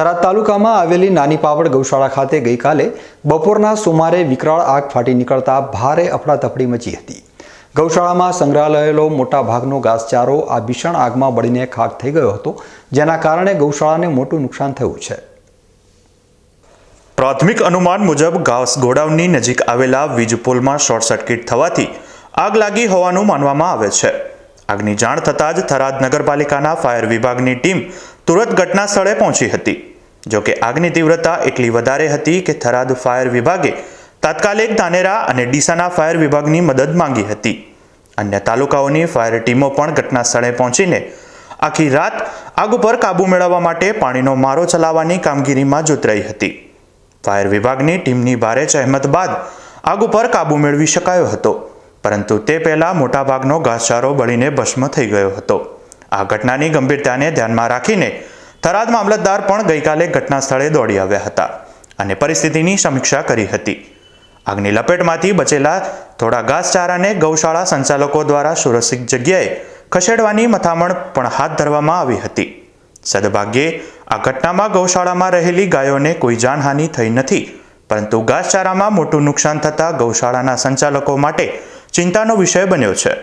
થરાદ તાલુકામાં આવેલી નાની પાવડ ગૌશાળા ખાતે ગઈકાલે બપોરના સુમારે વિકરાળ આગ ફાટી નીકળતા ભારે અફડાતફડી મચી હતી. ગૌશાળામાં સંગ્રહાલયેલો મોટા ભાગનો ઘાસચારો આ ભીષણ આગમાં બળીને ખાક થઈ ગયો હતો, જેના કારણે ગૌશાળાને મોટું નુકસાન થયું છે. પ્રાથમિક અનુમાન મુજબ ઘાસ ગોડાઉનની નજીક આવેલા વીજ પોલમાં શોર્ટ સર્કિટ થવાથી આગ લાગી હોવાનું માનવામાં આવે છે. આગની જાણ થતાં જ થરાદ નગરપાલિકાના ફાયર વિભાગની ટીમ તુરંત ઘટના સ્થળે પહોંચી હતી. જોકે આગની તીવ્રતા એટલી વધારે હતી કે થરાદ ફાયર વિભાગે તાત્કાલિક ધાનેરા અને ડીસાના ફાયર વિભાગની મદદ માંગી હતી. અન્ય તાલુકાઓની ફાયર ટીમો પણ ઘટના સ્થળે પહોંચીને આખી રાત આગ ઉપર કાબૂ મેળવવા માટે પાણીનો મારો ચલાવવાની કામગીરીમાં જોતરાઈ હતી. ફાયર વિભાગની ટીમની ભારે જહેમત બાદ આગ ઉપર કાબૂ મેળવી શકાયો હતો, પરંતુ તે પહેલાં મોટાભાગનો ઘાસચારો બળીને ભસ્મ થઈ ગયો હતો. આ ઘટનાની ગંભીરતાને ધ્યાનમાં રાખીને થરાદ મામલતદાર પણ ગઈકાલે ઘટના સ્થળે દોડી આવ્યા હતા અને પરિસ્થિતિની સમીક્ષા કરી હતી. આગની લપેટમાંથી બચેલા થોડા ઘાસચારાને ગૌશાળા સંચાલકો દ્વારા સુરક્ષિત જગ્યાએ ખસેડવાની મથામણ પણ હાથ ધરવામાં આવી હતી. સદભાગ્યે, આ ઘટનામાં ગૌશાળામાં રહેલી ગાયોને કોઈ જાનહાનિ થઈ નથી, પરંતુ ઘાસચારામાં મોટું નુકસાન થતાં ગૌશાળાના સંચાલકો માટે ચિંતાનો વિષય બન્યો છે.